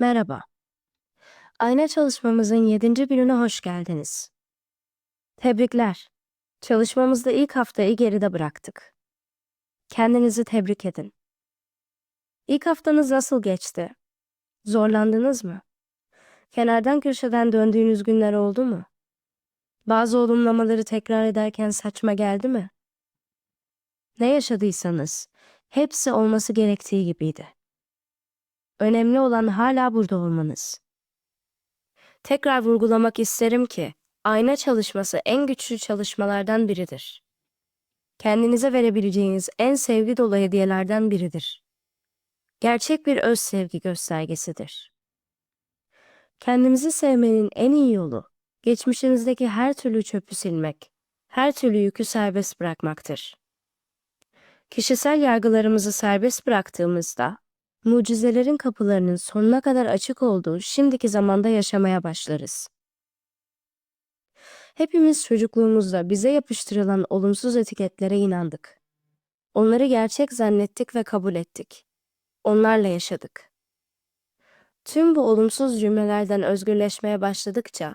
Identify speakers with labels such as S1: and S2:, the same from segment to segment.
S1: Merhaba. Ayna çalışmamızın 7. gününe hoş geldiniz. Tebrikler. Çalışmamızda ilk haftayı geride bıraktık. Kendinizi tebrik edin. İlk haftanız nasıl geçti? Zorlandınız mı? Kenardan köşeden döndüğünüz günler oldu mu? Bazı olumlamaları tekrar ederken saçma geldi mi? Ne yaşadıysanız hepsi olması gerektiği gibiydi. Önemli olan hala burada olmanız. Tekrar vurgulamak isterim ki ayna çalışması en güçlü çalışmalardan biridir. Kendinize verebileceğiniz en sevgi dolu hediyelerden biridir. Gerçek bir öz sevgi göstergesidir. Kendimizi sevmenin en iyi yolu geçmişinizdeki her türlü çöpü silmek, her türlü yükü serbest bırakmaktır. Kişisel yargılarımızı serbest bıraktığımızda mucizelerin kapılarının sonuna kadar açık olduğu şimdiki zamanda yaşamaya başlarız. Hepimiz çocukluğumuzda bize yapıştırılan olumsuz etiketlere inandık. Onları gerçek zannettik ve kabul ettik. Onlarla yaşadık. Tüm bu olumsuz cümlelerden özgürleşmeye başladıkça,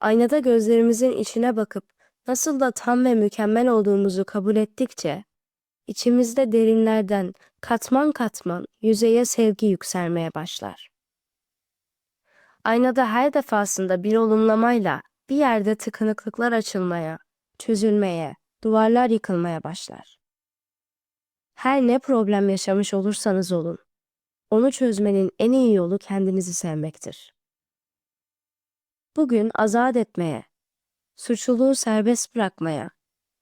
S1: aynada gözlerimizin içine bakıp nasıl da tam ve mükemmel olduğumuzu kabul ettikçe, içimizde derinlerden katman katman yüzeye sevgi yükselmeye başlar. Aynada her defasında bir olumlamayla bir yerde tıkanıklıklar açılmaya, çözülmeye, duvarlar yıkılmaya başlar. Her ne problem yaşamış olursanız olun, onu çözmenin en iyi yolu kendinizi sevmektir. Bugün azat etmeye, suçluluğu serbest bırakmaya,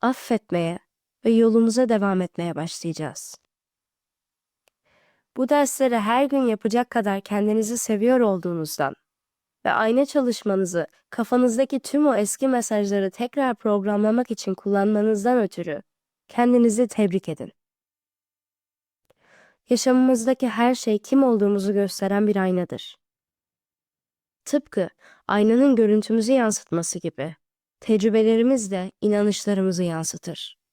S1: affetmeye ve yolumuza devam etmeye başlayacağız. Bu dersleri her gün yapacak kadar kendinizi seviyor olduğunuzdan ve ayna çalışmanızı kafanızdaki tüm o eski mesajları tekrar programlamak için kullanmanızdan ötürü kendinizi tebrik edin. Yaşamımızdaki her şey kim olduğumuzu gösteren bir aynadır. Tıpkı aynanın görüntümüzü yansıtması gibi tecrübelerimiz de inanışlarımızı yansıtır.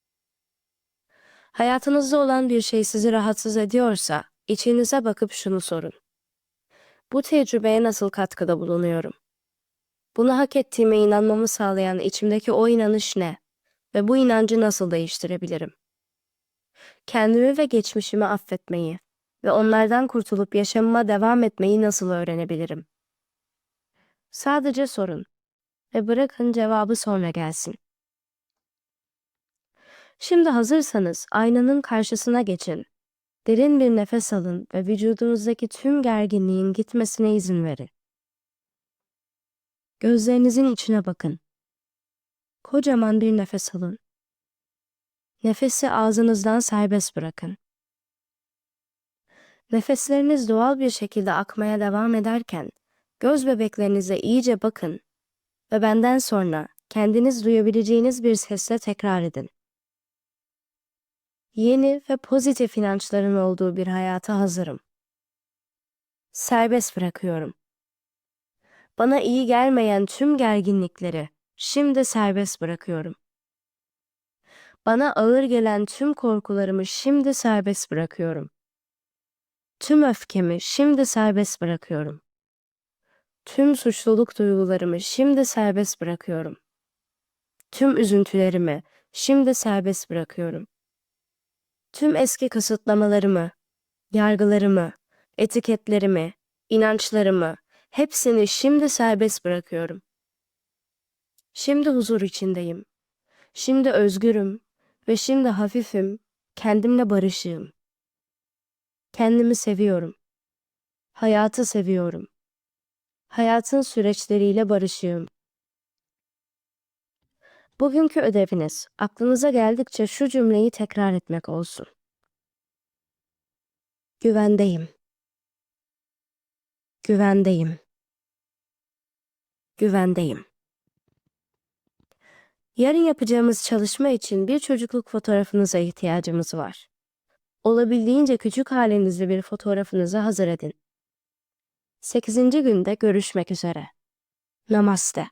S1: Hayatınızda olan bir şey sizi rahatsız ediyorsa, içinize bakıp şunu sorun. Bu tecrübeye nasıl katkıda bulunuyorum? Bunu hak ettiğime inanmamı sağlayan içimdeki o inanış ne? Ve bu inancı nasıl değiştirebilirim? Kendimi ve geçmişimi affetmeyi ve onlardan kurtulup yaşamıma devam etmeyi nasıl öğrenebilirim? Sadece sorun ve bırakın cevabı sonra gelsin. Şimdi hazırsanız aynanın karşısına geçin. Derin bir nefes alın ve vücudunuzdaki tüm gerginliğin gitmesine izin verin. Gözlerinizin içine bakın. Kocaman bir nefes alın. Nefesi ağzınızdan serbest bırakın. Nefesleriniz doğal bir şekilde akmaya devam ederken göz bebeklerinize iyice bakın ve benden sonra kendiniz duyabileceğiniz bir sesle tekrar edin yeni ve pozitif inançların olduğu bir hayata hazırım. Serbest bırakıyorum. Bana iyi gelmeyen tüm gerginlikleri şimdi serbest bırakıyorum. Bana ağır gelen tüm korkularımı şimdi serbest bırakıyorum. Tüm öfkemi şimdi serbest bırakıyorum. Tüm suçluluk duygularımı şimdi serbest bırakıyorum. Tüm üzüntülerimi şimdi serbest bırakıyorum tüm eski kısıtlamalarımı, yargılarımı, etiketlerimi, inançlarımı, hepsini şimdi serbest bırakıyorum. Şimdi huzur içindeyim. Şimdi özgürüm ve şimdi hafifim, kendimle barışığım. Kendimi seviyorum. Hayatı seviyorum. Hayatın süreçleriyle barışığım. Bugünkü ödeviniz aklınıza geldikçe şu cümleyi tekrar etmek olsun. Güvendeyim. Güvendeyim. Güvendeyim. Yarın yapacağımız çalışma için bir çocukluk fotoğrafınıza ihtiyacımız var. Olabildiğince küçük halinizde bir fotoğrafınızı hazır edin. 8. günde görüşmek üzere. Namaste.